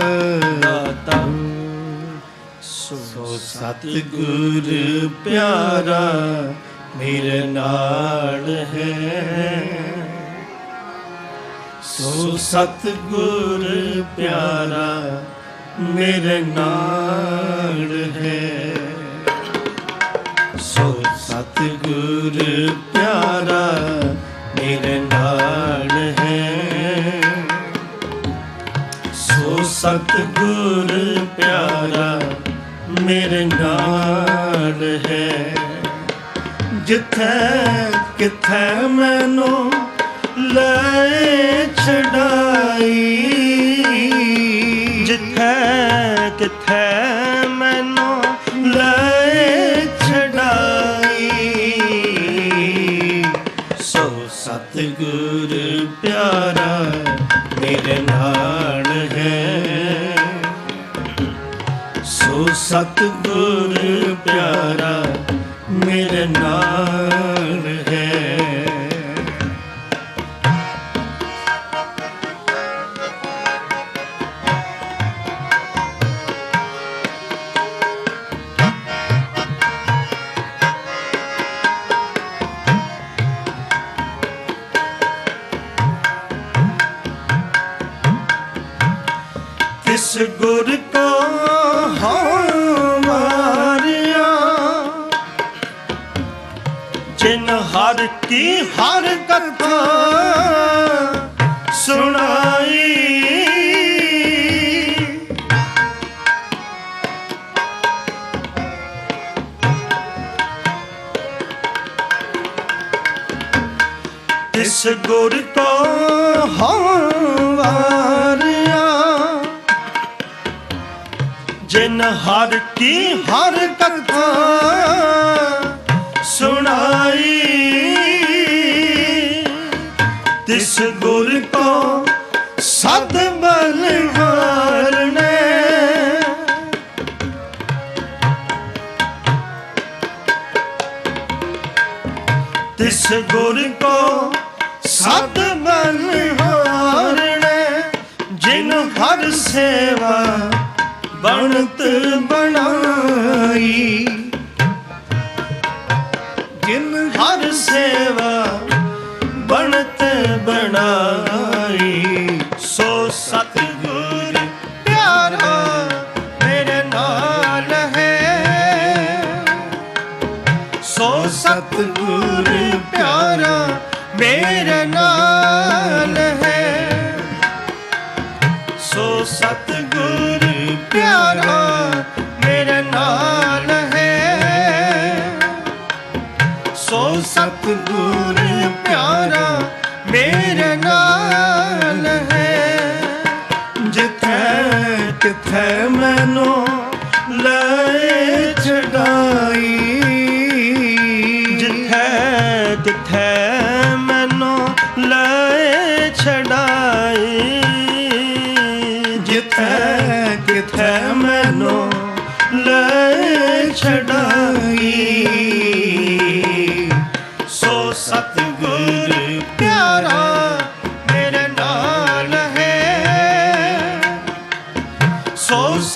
ਦਾਤਾ ਸੋ ਸਤਿਗੁਰ ਪਿਆਰਾ, ਮੇਰੇ ਨਾਲ ਹੈ। ਸੋ ਸਤਿਗੁਰ ਪਿਆਰਾ, ਮੇਰੇ ਨਾਲ ਹੈ। ਸੋ ਸਤਿਗੁਰ ਮੇਰੇ ਨਾਲ ਹੈ। ਜਿੱਥੇ ਕਿੱਥੇ ਮੈਨੂੰ ਲੈ ਛਡਾਈ। ਜਿੱਥੇ ਕਿੱਥੇ ਮੈਨੂੰ ਲੈ ਛਡਾਈ। ਸੋ ਸਤਿਗੁਰ ਪਿਆਰਾ ਮੇਰੇ ਨਾਲ ਹੈ। ਸੋ ਸਤਿਗੁਰ ਪਿਆਰਾ ਮੇਰੇ ਨਾਲ ਕੀ ਹਰ ਕਥਾ ਸੁਣਾਈ। ਤਿਸ ਗੁਰ ਤੋਂ ਹਮਾਰਿਆ ਜਿਨ ਹਰ ਕੀ ਹਰ ਕਥਾ ਸੁਣਾਈ। ਤਿਸ ਗੁਰ ਕੋ ਸਤ ਬਲਹਾਰ ਨੇ। ਤਿਸ ਗੁਰ ਕੋ ਸਤ ਬਲਹਾਰ ਨੇ, ਜਿਨ ਹਰ ਸੇਵਾ ਬਣਤ ਬਣਾਈ। ਸਤਿਗੁਰ ਪਿਆਰਾ ਮੇਰੇ ਨਾਲ ਹੈ। ਜਿੱਥੇ ਕਿਥੇ ਮੈਨੂੰ ਲੈ ਛਡਾਈ। ਜਿੱਥੇ ਕਿਥੇ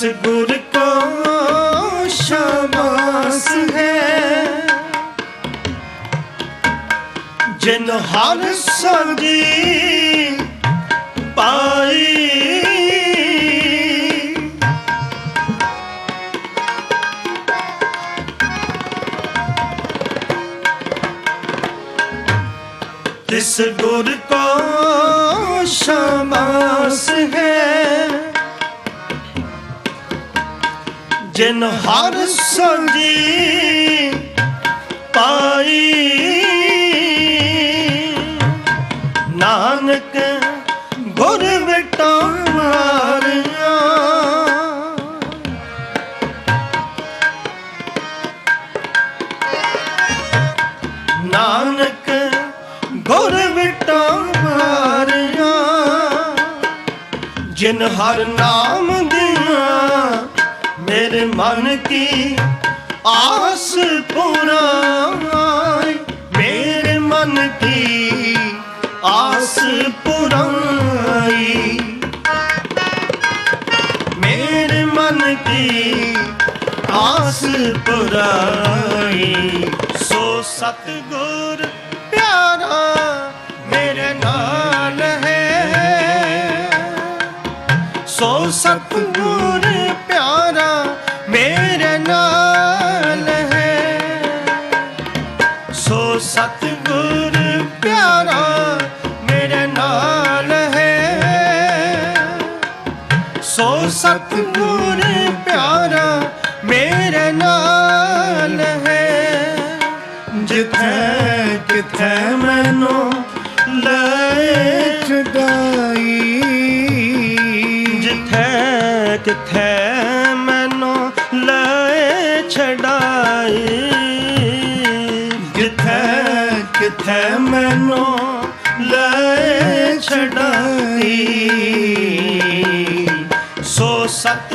ਇਸ ਗੁਰ ਕੋ ਸ਼ਮਾਸ ਹੈ ਜਿਨ ਹਰ ਸੰਗੀ ਪਾਈ ਤਿਸ ਗੁਰ ਕੋ ਸ਼ਮਾਸ ਹੈ ਜਿਨ ਹਰ ਸੰਜੀ ਪਾਈ। ਨਾਨਕ ਗੁਰ ਵਿਟਾਰਿਆ ਨਾਨਕ ਗੁਰ ਵਿਟਾਰਿਆ ਜਿਨ ਹਰ ਨਾਮ ਮੇਰੇ ਮਨ ਕੀ ਆਸ ਪੁਰਾਈ ਮੇਰੇ ਮਨ ਕੀ ਆਸ ਪੁਰਾਈ ਮੇਰੇ ਮਨ ਕੀ ਆਸ ਪੁਰਾਈ ਸੋ ਸਤਗੁਰ ਸਤਿਗੁਰ ਪਿਆਰਾ ਮੇਰੇ ਨਾਲ ਹੈ। ਸੋ ਸਤਿਗੁਰ ਪਿਆਰਾ ਮੇਰੇ ਨਾਲ ਹੈ। ਜਿੱਥੇ ਕਿਥੇ ਮੈਨੂੰ ਲੈ ਛਡਾਈ ਜਿੱਥੇ ਕਿਥੇ ਮੈਨੂੰ ਲੈ ਛਡਾਈ। ਸੋ ਸਤ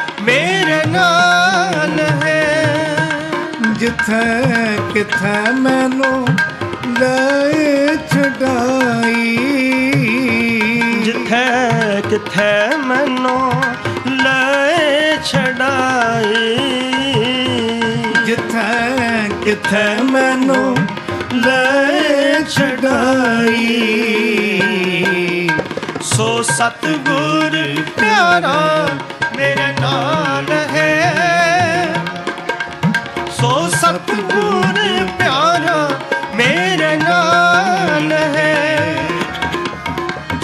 ਜਿੱਥੇ ਕਿਥੇ ਮੈਨੂੰ ਲੈ ਛਡਾਈ। ਜਿੱਥੇ ਕਿਥੇ ਮੈਨੂੰ ਲੈ ਛਡਾਈ। ਜਿੱਥੇ ਕਿਥੇ ਮੈਨੂੰ ਲੈ ਛਡਾਈ। ਸੋ ਸਤਗੁਰ ਪਿਆਰਾ ਮੇਰੇ ਨਾਲ ਹੈ।